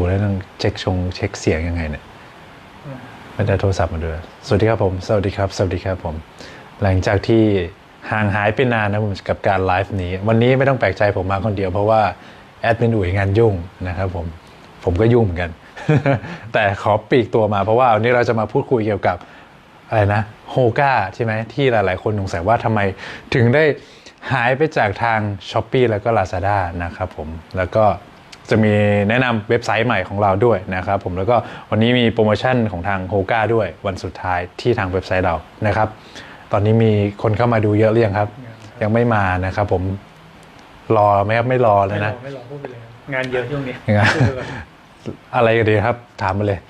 ูแล้วต้องเช็คชงเช็คเสียงยังไงเนี่ยไม่ได้โทรศัพท์มาด้วยสวัสดีครับผม สวัสดีครับ สวัสดีครับผม หลังจากที่ห่างหายไปนานนะผมกับการไลฟ์นี้ วันนี้ไม่ต้องแปลกใจผมมาคนเดียวเพราะว่าแอดมินอุ๋ยงานยุ่งนะครับผม ผมก็ยุ่งเหมือนกัน แต่ขอปีกตัวมาเพราะว่าวันนี้เราจะมาพูดคุยเกี่ยวกับอะไรนะโฮก้าใช่ไหมที่หลาย ๆ คนสงสัยว่าทำไมถึงได้หายไปจากทาง s h อ p e e แล้วก็ Lazada นะครับผม แล้วก็ จะมีแนะนำเว็บไซต์ใหม่ของเราด้วยนะครับผมแล้วก็วันนี้มีโปรโมชั่นของทางโฮก้าด้วยวันสุดท้ายที่ทางเว็บไซต์เรานะครับ ตอนนี้มีคนเข้ามาดูเยอะหรือยังครับ ยังไม่มานะครับผมรอไหมครับไม่รอเลไม่ยรนะอไม่รอพูดไปเลยครับงานเยอะช่วงนี้งานพูดไปก่อนอะไรกันดีครับ ถามมาเลย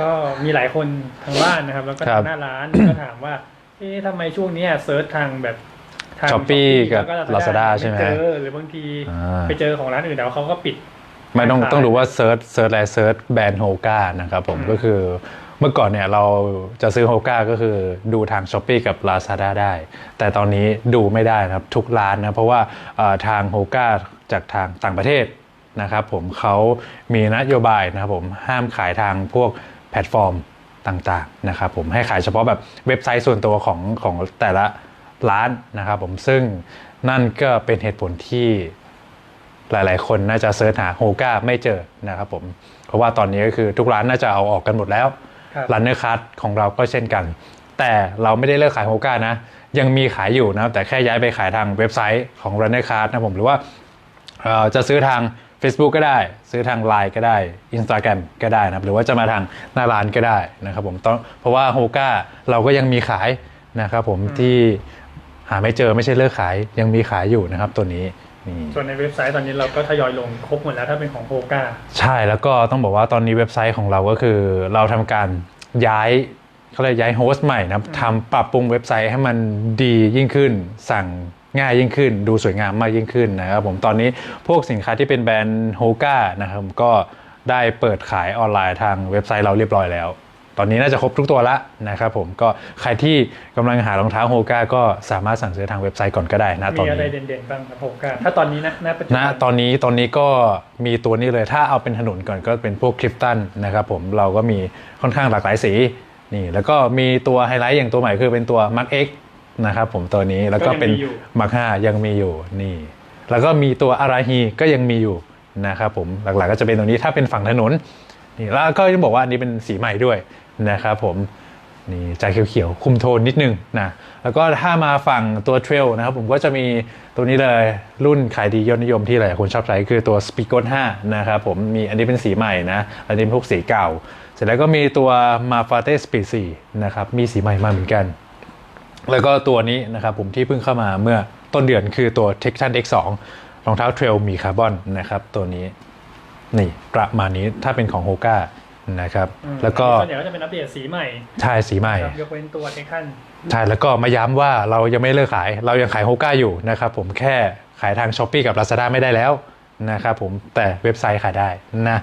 ก็มีหลายคนทางบ้านนะครับ แล้วก็ครัทาบงหน้าร้านก็ถามว่าเอ๊ะทำไมช่วงเนี้ยเซิร์ชทางแบบ ทาง Shopee กับแล้ว Lazada ใช่ไหม เจอหรือบางทีอ่าไปเจอของร้านอื่นแล้วเขาก็ปิด ไม่ต้องขายต้องดูว่าเซิร์ชเซิร์ชอะไรเซิร์ชแบรนด์โฮก้านะครับผมอืมก็คือเมื่อก่อนเนี่ยเราจะซื้อโฮก้าก็คือดูทาง s h อ p e e กับ Lazada ได้ แต่ตอนนี้ดูไม่ได้นะครับ ทุกร้านนะ เพราะว่าเอ่อทางโฮก้าจากทางต่างประเทศนะครับผมเขามีนโยบายนะครับผมห้ามขายทางพวกแพลตฟอร์มต่างๆนะครับผมให้ขายเฉพาะแบบเว็บไซต์ส่วนตัวของของแต่ละ ร้านนะครับผมซึ่งนั่นก็เป็นเหตุผลที่หลาย ๆ คนน่าจะเซิร์ชหาโฮก้าไม่เจอนะครับผมเพราะว่าตอนนี้ก็คือทุกร้านน่าจะเอาออกกันหมดแล้วครับร้านเนื้อคัสของเราก็เช่นกัน แต่เราไม่ได้เลิกขายโฮก้านะ ยังมีขายอยู่นะครับแต่แค่ย้ายไปขายทางเว็บไซต์ของ r u n n e r c a r d นะผมหรือว่าเอ่อจะซื้อทาง Facebook ก็ได้ ซื้อทาง Line ก็ได้ Instagram ก็ได้นะครับหรือว่าจะมาทางหน้าร้านก็ได้นะครับผมต้องเพราะว่าโฮก้าเราก็ยังมีขายนะครับผมที่ หาไม่เจอไม่ใช่เลิกขายยังมีขายอยู่นะครับตัวนี้นี่ส่วนในเว็บไซต์ตอนนี้เราก็ทยอยลงครบหมดแล้วถ้าเป็นของโฮก้าใช่แล้วก็ต้องบอกว่าตอนนี้เว็บไซต์ของเราก็คือ เราทำการย้ายเขาเรียกย้ายโฮสต์ใหม่นะครับทำปรับปรุงเว็บไซต์ให้มันดียิ่งขึ้น สั่งง่ายยิ่งขึ้น ดูสวยงามมากยิ่งขึ้นนะครับผมตอนนี้พวกสินค้าที่เป็นแบรนด์โฮก้านะครับก็ได้เปิดขายออนไลน์ทางเว็บไซต์เราเรียบร้อยแล้ว ตอนนี้น่าจะครบทุกตัวละนะครับผมก็ใครที่กำลังหารองเท้าโฮก้าก็สามารถสั่งซื้อทางเว็บไซต์ก่อนก็ได้นะตอนมีอะไรนี้เด่นๆบ้างครับโฮก้าถ้าตอนนี้นะณปัจจุณบันตอนนี้ตอนนี้ก็มีตัวนี้เลยถ้าเอาเป็นถนนก่อนก็เป็นพวกคลิฟตันนะครับผมเราก็มีค่อนข้างหลากหลายสีนี่แล้วก็มีตัวไฮไลท์อย่างตัวใหม่คือเป็นตัว Mark X นะครับผมตัวนี้แล้วก็เป็น Mark 5ยังมีอยู่นี่ แล้วก็มีตัวอาราฮีก็ยังมีอยู่นะครับผมหลักๆก็จะเป็นตรงนี้ถ้าเป็นฝั่งถนน นี่แล้วก็ต้องบอกว่าอันนี้เป็นสีใหม่ด้วยนะครับผมนี่จาเขียวๆคุมโทนนิดนึงนะแล้วก็ถ้ามาฝั่งตัวเทรลนะครับผมก็จะมีตัวนี้เลยรุ่นขายดียอดนิยมที่หลายคนชอบใช้คือตัว s p e a k o 5นะครับผมมีอันนี้เป็นสีใหม่นะ อันนี้เป็นพวกสีเก่า เสร็จแล้วก็มีตัว m a f a t e Speed 4นะครับมีสีใหม่มาเหมือนกัน แล้วก็ตัวนี้นะครับผมที่เพิ่งเข้ามาเมื่อต้นเดือนคือตัว t e c t i o n X2 รองเท้าเทรลมีคาร์บอนนะครับตัวนี้ นี่ประมาณนี้ถ้าเป็นของโฮก้านะครับอืมแล้วก็ส่วนใหญ่ก็จะเป็นอัปเดตสีใหม่ ใช่สีใหม่ครับยกเว้นตัวเทคันใช่แล้วก็มาย้ำว่าเรายังไม่เลิกขาย เรายังขายโฮก้าอยู่นะครับผมแค่ขายทาง s h อ p e e กับ Lazada ไม่ได้แล้วนะครับผมแต่เว็บไซต์ขายได้นะ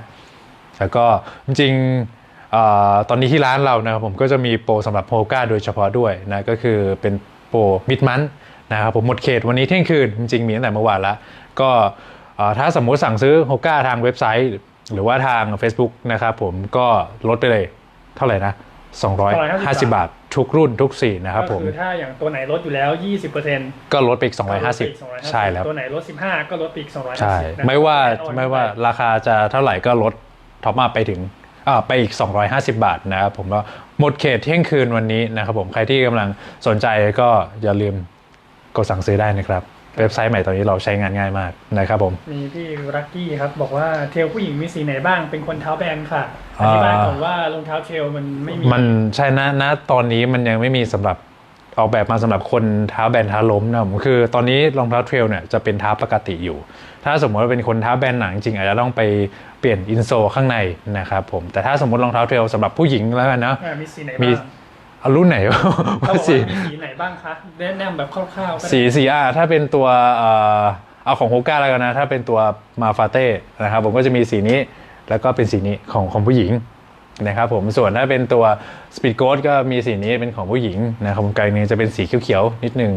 แล้วก็จริงๆเออตอนนี้ที่ร้านเรานะครับผมก็จะมีโปรสำหรับโฮก้าโดยเฉพาะด้วยนะก็คือเป็นโปรมิดมันนะครับผมหมดเขตวันนี้เที่ยงคืนจริงๆมีตั้งแต่เมื่อวานแล้วก็เอ่อ ถ้าสมมุติสั่งซื้อโฮก้าทางเว็บไซต์ หรือว่าทาง Facebook นะครับผมก็ลดไปเลยเท่าไหร่นะ 250 บาท ทุกรุ่นทุกสีนะครับผก็มคือถ้าอย่างตัวไหนลดอยู่แล้ว 20%ก็ลดไปอีก 250 ใช่แล้ว ตัวไหนลด 15 ก็ลดไปอีก 250ใช่นะครับไม่ว่าแอดออนไม่ว่าราคาจะเท่าไหร่ก็ลดท็อปมาไปถึงอ่าไปอีก 250 บาทนะครับผมก็หมดเขตเที่ยงคืนวันนี้นะครับผมใครที่กำลังสนใจก็อย่าลืมกดสั่งซื้อได้นะครับ เว็บไซต์ใหม่ตอนนี้เราใช้งานง่ายมากนะครับผม มีพี่รักกี้ครับ บอกว่าเทรลผู้หญิงมีสีไหนบ้างเป็นคนเท้าแบนค่ะออ่าธิบายก่อนว่ารองเท้าเทรลมันไม่มีมันใช่นะนะตอนนี้มันยังไม่มีสำหรับออกแบบมาสำหรับคนเท้าแบนเท้าล้มนะผมคือตอนนี้รองเท้าเทรลเนี่ยจะเป็นเท้าปกติอยู่ ถ้าสมมติว่าเป็นคนเท้าแบนหนังจริงอาจจะต้องไปเปลี่ยนอินโซลข้างในนะครับผมแต่ถ้าสมมติรองเท้าเทรลสำหรับผู้หญิงแล้วกันเนาะอ่ามีสีไหนมีบ้าง เอารุ่นไหนเขาบอกสีว่ามีสีไหนบ้างคะแนะนำแบบคร่าวๆก็ได้สีสีอะถ้าเป็นตัวเอ่อเอาของโฮก้าแล้วกันนะ ถ้าเป็นตัวมาฟาเต้นะครับผมก็จะมีสีนี้แล้วก็เป็นสีนี้ของของผู้หญิงนะครับผมส่วนถ้าเป็นตัวสปีดโก t ก็มีสีนี้เป็นของผู้หญิงนะครับผมกลางนี้จะเป็นสีเขียวๆนิดนึง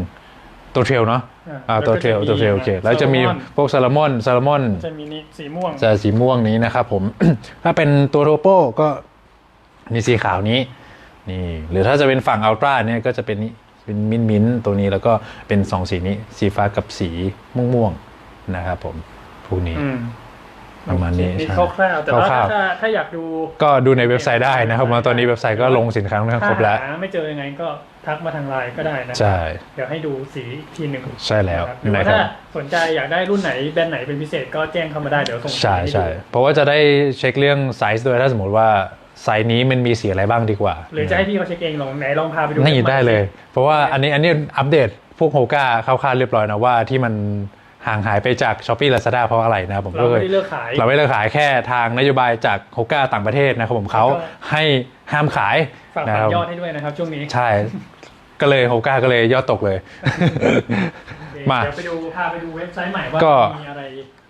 ตัวเทรลเนาะอ่าอ่าตัวเทรลแล้วก็จะมีตัวเทรลโอเคแล้วจะมีแซลมอนพวกซาลมอนซาลมอนจะมีนี่สีม่วงจะสีม่วงนี้นะครับผมถ้าเป็นตัวโรโปก็มีสีขาวนี้ นี่ หรือถ้าจะเป็นฝั่งอัลตร้าเนี่ยก็จะเป็นนี้เป็นมิ้นมิ้นท์ตัวนี้แล้วก็เป็นสองสีนี้ สีฟ้ากับสีม่วงม่วงๆนะครับผมพวกนี้อืมประมาณนี้นี่ใช่คร่าวๆแต่ว่าคร่าวถ้าถ้าอยากดูๆก็ดูในเว็บไซต์ได้นะครับว่าตอนนี้เว็บไซต์ก็ลงสินค้าค่อนข้างครบแล้วถ้าหาไม่เจอยังไงก็ทักมาทางไลน์ก็ได้นะใช่เดี๋ยวให้ดูสีอีกทีหนึ่งใช่แล้วนะครับหรือว่านะครับถ้าสนใจอยากได้รุ่นไหนแบรนด์ไหนเป็นพิเศษก็แจ้งเข้ามาได้เดี๋ยวส่งใช่ห้ดูใช่เพราะว่าจะได้เช็คเรื่องไซส์ด้วยถ้าสมมติว่า ไซส์นี้มันมีสีอะไรบ้างดีกว่า หรือจะให้พี่เขาเช็คเองลองไหนลองพาไปดูนี่ว็บได้เลย เพราะว่าอันนี้อันนี้อัปเดตพวกโฮก้าคร่าวๆเรียบร้อยนะว่าที่มันห่างหายไปจาก s h อ p e e Lazada เพราะอะไรนะครับผมเราก็ไม่คือได้เลิกขาย เราไม่ได้ขายแค่ทางนโยบายจากโฮก้าต่างประเทศนะครับผมเขาแล้วก็ให้ห้ามขายฝากนะฝาคกรับยอดให้ด้วยนะครับช่วงนี้ ใช่ ก็เลยโฮก้าก็เลยยอดตกเลยโอเคมาเดี๋ยวไปดูพาไปดูเว็บไซต์ใหม่ว่าก็มีอะไร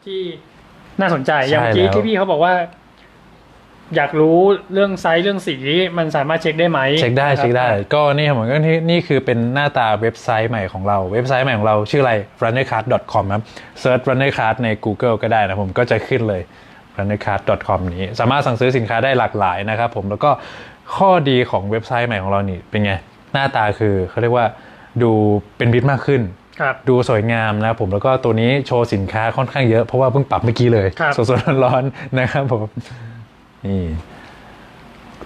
ที่น่าสนใจอย่างเมื่อกี้ใช่แล้วที่พี่เขาบอกว่า อยากรู้เรื่องไซส์เรื่องสีมันสามารถเช็คได้ไหมเช็คได้นะครับเช็คได้ ก็นี่ครับผมก็นี่นี่คือเป็นหน้าตาเว็บไซต์ใหม่ของเราเว็บไซต์ใหม่ของเราชื่ออะไร runnercard.com ครับ search runnercard ใน Google ก็ได้นะผมก็จะขึ้นเลย runnercard.com นี้ สามารถสั่งซื้อสินค้าได้หลากหลายนะครับผมแล้วก็ข้อดีของเว็บไซต์ใหม่ของเรานี่เป็นไง หน้าตาคือเขาเรียกว่าดูเป็นมิตรมากขึ้นครับดูสวยงามนะครับผมแล้วก็ตัวนี้โชว์สินค้าค่อนข้างเยอะเพราะว่าเพิ่งปรับเมื่อกี้เลยครับสดๆร้อนๆนะครับผม นี่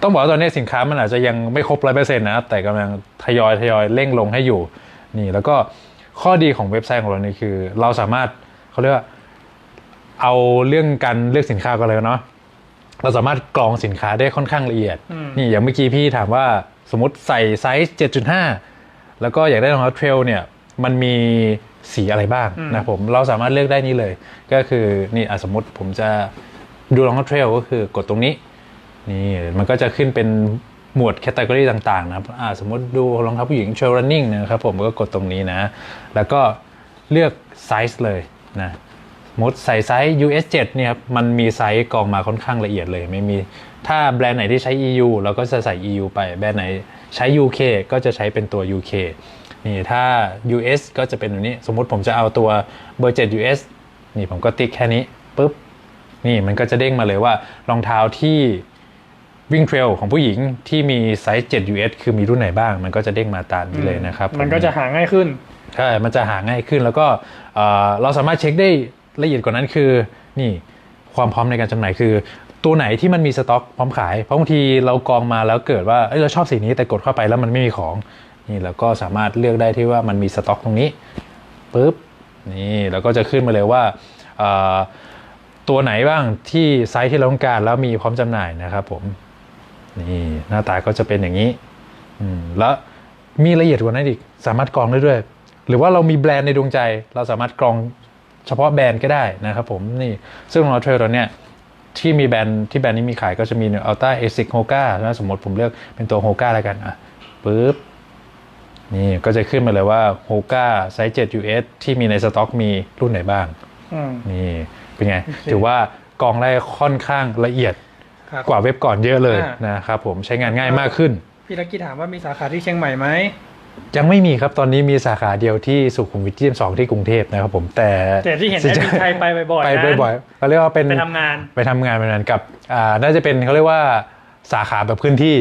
ต้องบอกว่าตอนนี้สินค้ามันอาจจะยังไม่ครบร้อยเปอร์เซ็นต์นะครับ แต่กำลังทยอยทยอยเร่งลงให้อยู่ นี่ แล้วก็ข้อดีของเว็บไซต์ของเรานี่คือ เราสามารถเขาเรียกว่าเอาเรื่องการเลือกสินค้ากันเลยเนาะเราสามารถกรองสินค้าได้ค่อนข้างละเอียดอืมนี่อย่างเมื่อกี้พี่ถามว่าสมมติใส่ไซส์ 7.5 แล้วก็อยากได้รองเท้าเทรลเนี่ยมันมีสีอะไรบ้างอืมนะผมเราสามารถเลือกได้นี่เลย ก็คือนี่อะสมมติผมจะ ดูรองเท้าเทรลก็คือกดตรงนี้ นี่มันก็จะขึ้นเป็นหมวดแคตตากรีต่างๆนะครับอ่าสมมติดูรองเท้าผู้หญิงเทรลรันนิ่งนะครับผมก็กดตรงนี้นะ แล้วก็เลือกไซส์เลยนะมมติใส่ไซส์ US 7เนี่ยครับมันมีไซส์กองมาค่อนข้างละเอียดเลย ไม่มีถ้าแบรนด์ไหนที่ใช้ EU เราก็จะใส่ EU ไปแบรนด์ไหนใช้ UK ก็จะใช้เป็นตัว UK นี่ถ้า US ก็จะเป็นแบบนี้ สมมติผมจะเอาตัวเบอร์7 US นี่ผมก็ติ๊กแค่นี้ปุ๊บ นี่มันก็จะเด้งมาเลยว่ารองเท้าที่วิ่งเทรลของผู้หญิงที่มีไซส์ 7 US คือมีรุ่นไหนบ้าง มันก็จะเด้งมาตามนี้เลยนะครับ มันก็จะหาง่ายขึ้น ใช่ มันจะหาง่ายขึ้นแล้วก็เอ่อเราสามารถเช็คได้ละเอียดกว่านั้นคือ นี่ความพร้อมในการจำหน่ายคือ ตัวไหนที่มันมีสต็อกพร้อมขาย เพราะบางทีเรากองมาแล้วเกิดว่าเอ้ยเราชอบสีนี้แต่กดเข้าไปแล้วมันไม่มีของ นี่เราก็สามารถเลือกได้ที่ว่ามันมีสต็อกตรงนี้ปุ๊บนี่แล้วก็จะขึ้นมาเลยว่าเอ่อ ตัวไหนบ้างที่ไซส์ที่เราต้องการแล้วมีพร้อมจำหน่ายนะครับผม นี่หน้าตาก็จะเป็นอย่างนี้อืมแล้วมีละเอียดกว่านั้นอีก สามารถกรองได้ด้วย หรือว่าเรามีแบรนด์ในดวงใจ เราสามารถกรองเฉพาะแบรนด์ก็ได้นะครับผมนี่ซึ่งรองเท้าเทรลตัวเนี้ยที่มีแบรนด์ที่แบรนด์นี้มีขายก็จะมีอัลต้าเอซิกโฮก้านะสมมติผมเลือกเป็นตัวโฮก้าแล้วกันอะปุ๊บนี่ก็จะขึ้นมาเลยว่าโฮก้าไซส์7 US ที่มีในสต็อกมีรุ่นไหนบ้างอืมนี่ เป็นไงโอเคถือว่ากรองได้ค่อนข้างละเอียดครับกว่าเว็บก่อนเยอะเลยอ่านนะครับผมใช้งานง่ายมากขึ้น พี่ลักกี้ถามว่ามีสาขาที่เชียงใหม่ไหมยังไม่มีครับตอนนี้มีสาขาเดียวที่สุขุมวิท22ที่กรุงเทพนะครับผมแต่แต่ที่เห็นแอดมินไทยไปบ่อยๆไปนะบ่อยๆเขาเรียกว่าเป็นไปทำงานไปทำงานแบบนั้นกับอ่าน่าจะเป็นเขาเรียกว่าสาขาแบบพื้นที่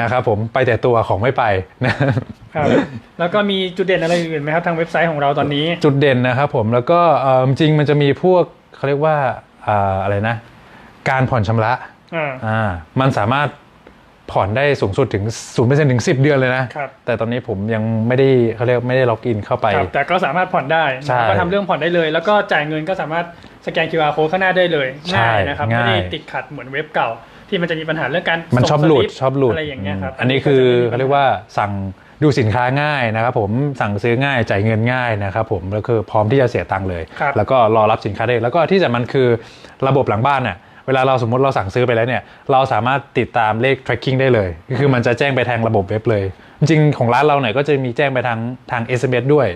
นะครับผมไปแต่ตัวของไม่ไปนะครับแล้วก็มีจุดเด่นอะไรอื่นไหมครับทางเว็บไซต์ของเราตอนนี้ จุดเด่นนะครับผมแล้วก็เอ่อจริงๆมันจะมีพวก เขาเรียกว่าอ่าอะไรนะ การผ่อนชำระอ่าอ่ามันสามารถผ่อนได้สูงสุดถึง0%ถึง 10 เดือนเลยนะครับแต่ตอนนี้ผมยังไม่ได้เขาเรียกไม่ได้ล็อกอินเข้าไปครับแต่ก็สามารถผ่อนได้ใช่ก็ทำเรื่องผ่อนได้เลย แล้วก็จ่ายเงินก็สามารถสแกน QR code ข้างหน้าได้เลยใช่ง่ายนะครับง่ายไม่ได้ติดขัดเหมือนเว็บเก่า ที่มันจะมีปัญหาเรื่องการมันชอบส่งหลุดสลิปชอบหลุดอะไรอย่างเงี้ยครับอันนี้คือเขาเรียกว่าสั่ง ดูสินค้าง่ายนะครับผมสั่งซื้อง่ายจ่ายเงินง่ายนะครับผมแล้วคือพร้อมที่จะเสียตังค์เลย ครับแล้วก็รอรับสินค้าได้ แล้วก็ที่สำคัญคือระบบหลังบ้านน่ะเวลาเราสมมติเราสั่งซื้อไปแล้วเนี่ยเราสามารถติดตามเลข tracking ได้เลยก็คือมันจะแจ้งไปทางระบบเว็บเลย จริงๆของร้านเราเนี่ยก็จะมีแจ้งไปทางทาง SMS ด้วย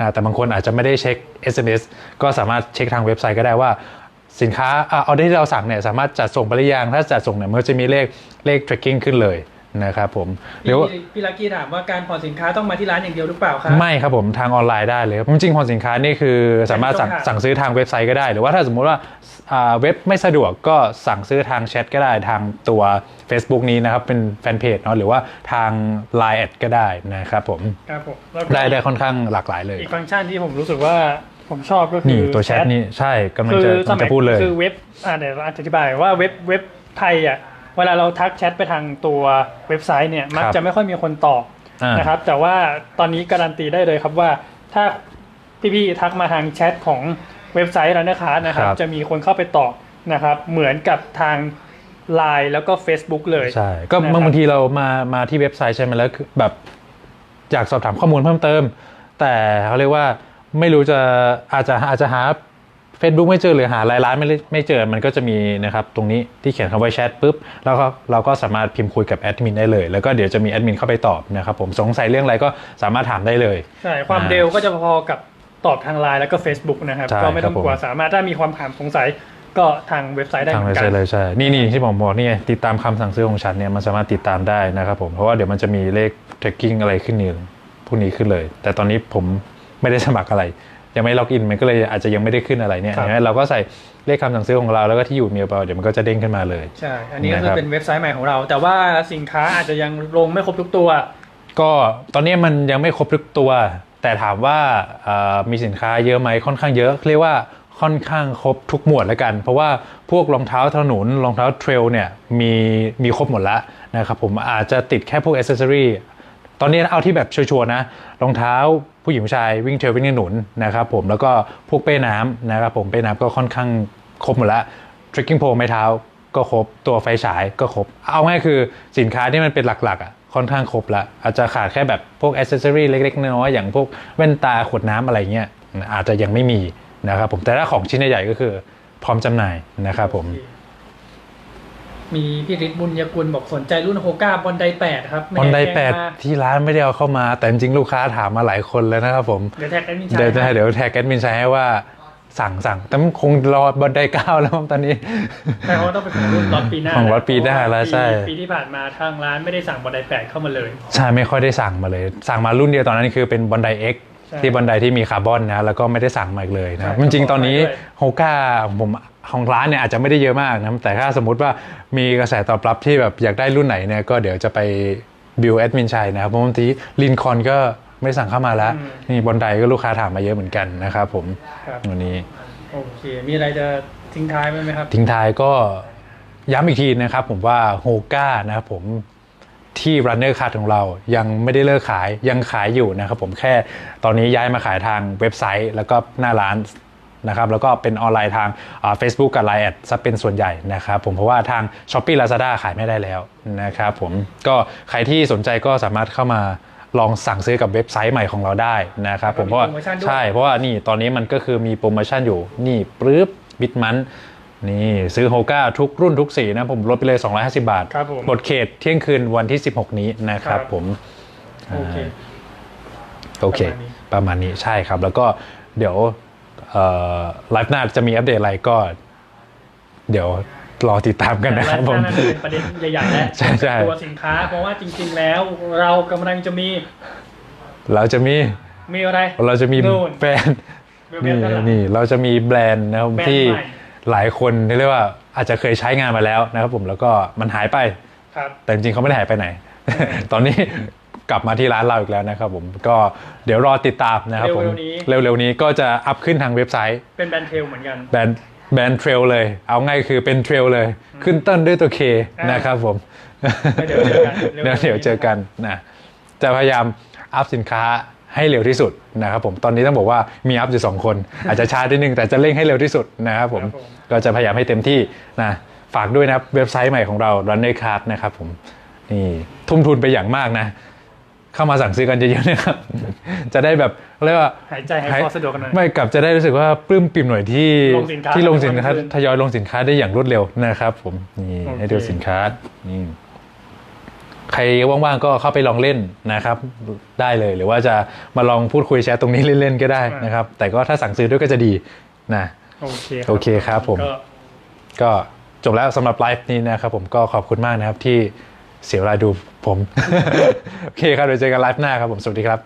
อ่าแต่บางคนอาจจะไม่ได้เช็ค SMS ก็สามารถเช็คทางเว็บไซต์ก็ได้ว่า สินค้าอ่าออเดอร์ที่เราสั่งเนี่ยสามารถจัดส่งไปหรือยังถ้าจัดส่งเนี่ยมันก็จะมีเลขเลข tracking ขึ้นเลย นะครับผมหรือว่าพี่พี่ลักกี้ถามว่าการผ่อนสินค้าต้องมาที่ร้านอย่างเดียวหรือเปล่าครับไม่ครับผมทางออนไลน์ได้เลยครับจริงๆผ่อนสินค้านี่คือสามารถสั่งเป็นช่องทางสั่งซื้อทางเว็บไซต์ก็ได้ หรือว่าถ้าสมมุติว่าอ่าเว็บไม่สะดวกก็สั่งซื้อทางแชทก็ได้ทางตัว Facebook นี้นะครับเป็นแฟนเพจเนาะหรือว่าทาง Line แอดก็ได้นะครับผมครับผมแล้วก็ได้ได้ค่อนข้างหลากหลายเลย อีกฟังก์ชันที่ผมรู้สึกว่าผมชอบก็คือนี่ตัวแชทนี่ใช่กำลังคืจะอสกำลังมัยจะพูดเลยคือเว็บอ่าเดี๋ยวอธิบายว่าเว็บเว็บไทยอะ เวลาเราทักแชทไปทางตัวเว็บไซต์เนี่ยมักครับจะไม่ค่อยมีคนตอบอ่านนะครับ แต่ว่าตอนนี้การันตีได้เลยครับว่าถ้าพี่ๆทักมาทางแชทของเว็บไซต์แล้วนะครับนะครับ จะมีคนเข้าไปตอบนะครับ เหมือนกับทาง Line แล้วก็ Facebook เลยใช่ก็นะครับบางทีเรามามาที่เว็บไซต์ใช่ไหมแล้วคือแบบอยากสอบถามข้อมูลเพิ่มเติม แต่เขาเรียกว่าไม่รู้จะอาจจะอาจจะหา Facebook ไม่เจอหรือหารายร้านไม่ได้ไม่เจอมันก็จะมีนะครับตรงนี้ที่เขียนคำว่าแชทปุ๊บแล้วก็เราก็สามารถพิมพ์คุยกับแอดมินได้เลย แล้วก็เดี๋ยวจะมีแอดมินเข้าไปตอบนะครับผมสงสัยเรื่องอะไรก็สามารถถามได้เลยใช่ความอ่าเร็วก็จะพอๆกับตอบทางไลน์แล้วก็ Facebook นะครับใช่ก็ไม่ต้องครับผมกลัวสามารถถ้ามีความถามสงสัยก็ทางเว็บไซต์ได้เหทางมือเว็บนกัไซนต์เลยใช่ นี่นี่ที่ผมบอกนี่ไงติดตามคำสั่งซื้อของฉันเนี่ยมันสามารถติดตามได้นะครับผม เพราะว่าเดี๋ยวมันจะมีเลข tracking อะไรขึ้นนี่พวกนี้ขึ้นเลย แต่ตอนนี้ผมไม่ได้สมัครอะไร ยังไม่ล็อกอินมันก็เลยอาจจะยังไม่ได้ขึ้นอะไรเนี่ยครับเห็นไหมเราก็ใส่เลขคำสั่งซื้อของเราแล้วก็ที่อยู่เมลเราเดี๋ยวมันก็จะเด้งขึ้นมาเลยใช่อันนี้ก็นะคืครัอบเป็นเว็บไซต์ใหม่ของเรา แต่ว่าสินค้าอาจจะยังลงไม่ครบทุกตัว ก็ตอนนี้มันยังไม่ครบทุกตัว แต่ถามว่าเอ่อมีสินค้าเยอะไหมค่อนข้างเยอะเรียกว่าค่อนข้างครบทุกหมวดแล้วกัน เพราะว่าพวกรองเท้าถนนรองเท้าเทรลเนี่ยมีมีครบหมดแล้วนะครับผมอาจจะติดแค่พวกอ c เซอรี่ต อนนี้เอาที่แบบชัวร์ๆนะรองเท้าผู้หญิงผู้ชายวิ่งเทรลวิ่งถนนนะครับผมแล้วก็พวกเป้น้ำนะครับผมเป้น้ำก็ค่อนข้างครบหมดล้ว trekking pole ไม้เท้าก็ครบตัวไฟฉายก็ครบ เอาง่ายคือสินค้าที่มันเป็นหลักๆอะค่อนข้างครบละอาจจะขาดแค่แบบพวกอ c เซอรี่เล็กๆน้อยๆอย่างพวกแว่นตาขวดน้ำอะไรเงี้ยอาจจะยังไม่มีนะครับผมแต่ถ้าของชิ้นใหญ่ๆก็คือพร้อมจำหน่ายนะครับผม มีพี่ฤทธิ์บุญยกุลบอกสนใจรุ่นโฮก้าบอลไดแปดครับบอลไดม่แปดจ้งมาที่ร้านไม่ได้เอาเข้ามา แต่จริงๆลูกค้าถามมาหลายคนแล้วนะครับผมเดี๋ยวแท็กแอดมินชายเดี๋ยวจะให้เดี๋ยวแท็กแอดมินใช้ให้ว่าสั่งสั่งแต่มันคงรอบอลไดเก้าแล้วมั้งตอนนี้แต่เขาต้องเป็นของรุ่นล็อตปีหน้าของล็อตปีหน้าแล้วใช่ปีปีที่ผ่านมาทางร้านไม่ได้สั่งบอลไดแปดเข้ามาเลย ใช่ไม่ค่อยได้สั่งมาเลย สั่งมารุ่นเดียวตอนนั้นคือเป็นบอนได X ใช่ที่บอนไดที่มีคาร์บอนนะแล้วก็ไม่ได้สั่งมาอีกเลยนะใช่จริงๆตอนนี้ขอบคุณด้วยโฮก้าผม ของร้านเนี่ยอาจจะไม่ได้เยอะมากนะแต่ถ้าสมมุติว่ามีกระแสตอบรับที่แบบอยากได้รุ่นไหนเนี่ยก็เดี๋ยวจะไปบิวแอดมินชัยนะครับเพราะบางทีลินคอนก็ไม่สั่งเข้ามาแล้ว นี่บอนไดก็ลูกค้าถามมาเยอะเหมือนกันนะครับผมครับวันนี้โอเค มีอะไรจะทิ้งท้ายไหมครับ ทิ้งท้ายก็ย้ำอีกทีนะครับผมว่าโฮก้านะครับผมที่ Runner Card ของเรายังไม่ได้เลิกขายยังขายอยู่นะครับผมแค่ตอนนี้ย้ายมาขายทางเว็บไซต์ แล้วก็หน้าร้าน นะครับแล้วก็เป็นออนไลน์ทางเฟซบุ๊กกับ Line แอดซะเป็นส่วนใหญ่นะครับผมเพราะว่าทาง s h อ p e e Lazada ขายไม่ได้แล้วนะครับผมก็ใครที่สนใจก็สามารถเข้ามาลองสั่งซื้อกับเว็บไซต์ใหม่ของเราได้นะครับผมเพราะว่ามีโปรโมชั่นด้วยใช่เพราะว่านี่ตอนนี้มันก็คือมีโปรโมชั่นอยู่นี่ปรื๊บบิตมันนี่ซื้อโฮก้าทุกรุ่นทุกสีนะผมลดไปเลย 250 บาทครับผมหมดเขตเที่ยงคืนวันที่ 16 นี้นะครับครับผมโอเคโอเค ประมาณนี้ใช่ครับ แล้วก็เดี๋ยว ไลฟ์หน้าจะมีอัปเดตอะไรก็ เดี๋ยวรอติดตามกันนะครับผมน่าจะเป็นประเด็นใหญ่ๆแล้วใช่ใช่ตัวสินค้า เพราะว่าจริง ๆ แล้วเรากำลังจะมี เราจะมีมีอะไร เราจะมีนู่นแบรนด์เว็นี่บๆด้านหลังนี่เราจะมีแบรนด์นะครับแบรนด์ที่ใหม่หลายคนเรียกว่าอาจจะเคยใช้งานมาแล้วนะครับผมแล้วก็มันหายไปครับแต่จริงๆเขาไม่ได้หายไปไหน ตอนนี้ กลับมาที่ร้านเราอีกแล้วนะครับผมก็เดี๋ยวรอติดตามนะครับผมเร็วๆนี้เร็วๆนี้ก็จะอัพขึ้นทางเว็บไซต์ เป็นแบรนด์เทลเหมือนกันแบรนด์แบรนด์เทรลเลย เอาง่ายคือเป็นเทรลเลย ขึ้นต้นด้วยตัวเคอ่านนะครับผมเดี๋ยวเจอกันเร็วๆเดี๋ยวเดี๋ยวเจอกันนะจะพยายามอัพสินค้าให้เร็วที่สุดนะครับผมตอนนี้ต้องบอกว่ามีอัพอยู่สองคน อาจจะช้านิดนึงแต่จะเร่งให้เร็วที่สุดนะครับผมครับผมก็จะพยายามให้เต็มที่นะฝากด้วยนะครับเว็บไซต์ใหม่ของเรา Runner Card นะครับผมนี่ทุ่มทุนไปอย่างมากนะ เข้ามาสั่งซื้อกันเยอะๆนะครับ จะได้แบบเรียกว่าหายใจหายคอสะดวกกันหน่อยไม่กลับจะได้รู้สึกว่าปลื้มปิ่มหน่อยที่ลงสินค้าที่ลงสินค้าวันคืนทยอยลงสินค้าได้อย่างรวดเร็วนะครับ ผมนี่โอเคให้ดูสินค้านี่ใครว่างๆก็เข้าไปลองเล่นนะครับ ได้เลยหรือว่าจะมาลองพูดคุยแชทตรงนี้เล่นๆก็ได้นะครับ แต่ก็ถ้าสั่งซื้อด้วยก็จะดีนะโอเคโอเคครับผม ก็ก็จบแล้วสำหรับไลฟ์นี้นะครับผมก็ขอบคุณมากนะครับที่ เสียเวลาดูผม โอเคครับเดี๋ยวเจอกันไลฟ์หน้าครับผม สวัสดีครับ